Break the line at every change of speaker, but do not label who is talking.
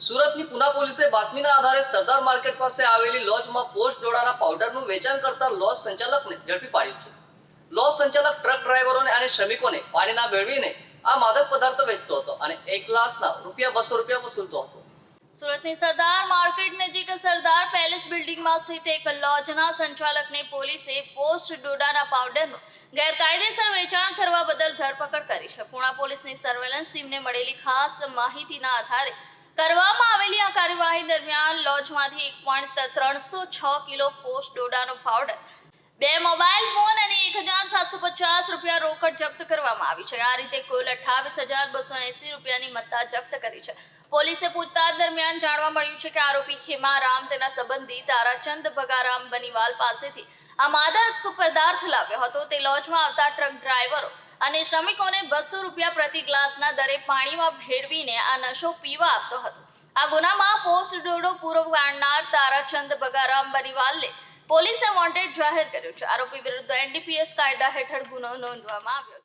સુરતની પુના પોલીસે બાતમીના આધારે સરદાર માર્કેટ પાસે આવેલી લોજમાં પોસ્ટ ડોડાના પાવડરનું વેચાણ કરતા લોજ સંચાલકને ઝડપી પાડ્યું છે. લોજ સંચાલક ટ્રક ડ્રાઈવરોને અને શ્રમિકોને પાણીના ભેળવીને આ માદક પદાર્થો વેચતો હતો અને એક ગ્લાસના રૂપિયા બસો રૂપિયા વસૂલતો હતો.
સુરતની સરદાર માર્કેટ નજીક સરદાર પેલેસ બિલ્ડિંગમાં સ્થિત એક લોજના સંચાલકને પોલીસે પોસ્ટ ડોડાના પાવડરનું ગેરકાયદેસર વેચાણ કરવા બદલ ધરપકડ કરી છે. પુણા પોલીસની સર્વેલન્સ ટીમને મળેલી ખાસ માહિતીના આધારે કરવામાં આવેલી આ કાર્યવાહી દરમિયાન લોજમાંથી એક પોઈન્ટ ત્રણસો છ કિલો પોસ્ટ ડોડાનો પાવડર બે મોબાઈલ ફોન અને એક હજાર સાતસો પચાસ રૂપિયા રોકડ જપ્ત કરવામાં આવી છે. આ રીતે કુલ અઠ્ઠાવીસ હજાર બસો એસી રૂપિયાની મત્તા જપ્ત કરી છે. પોલીસે પૂછતાછ દરમિયાન જાણવા મળ્યું છે કે આરોપી ખેમારામ તેના સંબંધી તારાચંદ ભગારામ બનીવાલ પાસેથી આ માદક પદાર્થ લાવ્યો હતો. તે લોજમાં આવતા ટ્રક ડ્રાઈવરો અને શ્રમિકોને બસો રૂપિયા પ્રતિ ગ્લાસના દરે પાણીમાં ભેળવીને આ નશો પીવા આપતો હતો. આ ગુનામાં પોસ્ટ ડોડો પૂરો પાડનાર તારાચંદ બગારામ બનીવાલને પોલીસે વોન્ટેડ જાહેર કર્યો છે. આરોપી વિરુદ્ધ એનડીપીએસ કાયદા હેઠળ ગુનો નોંધવામાં આવ્યો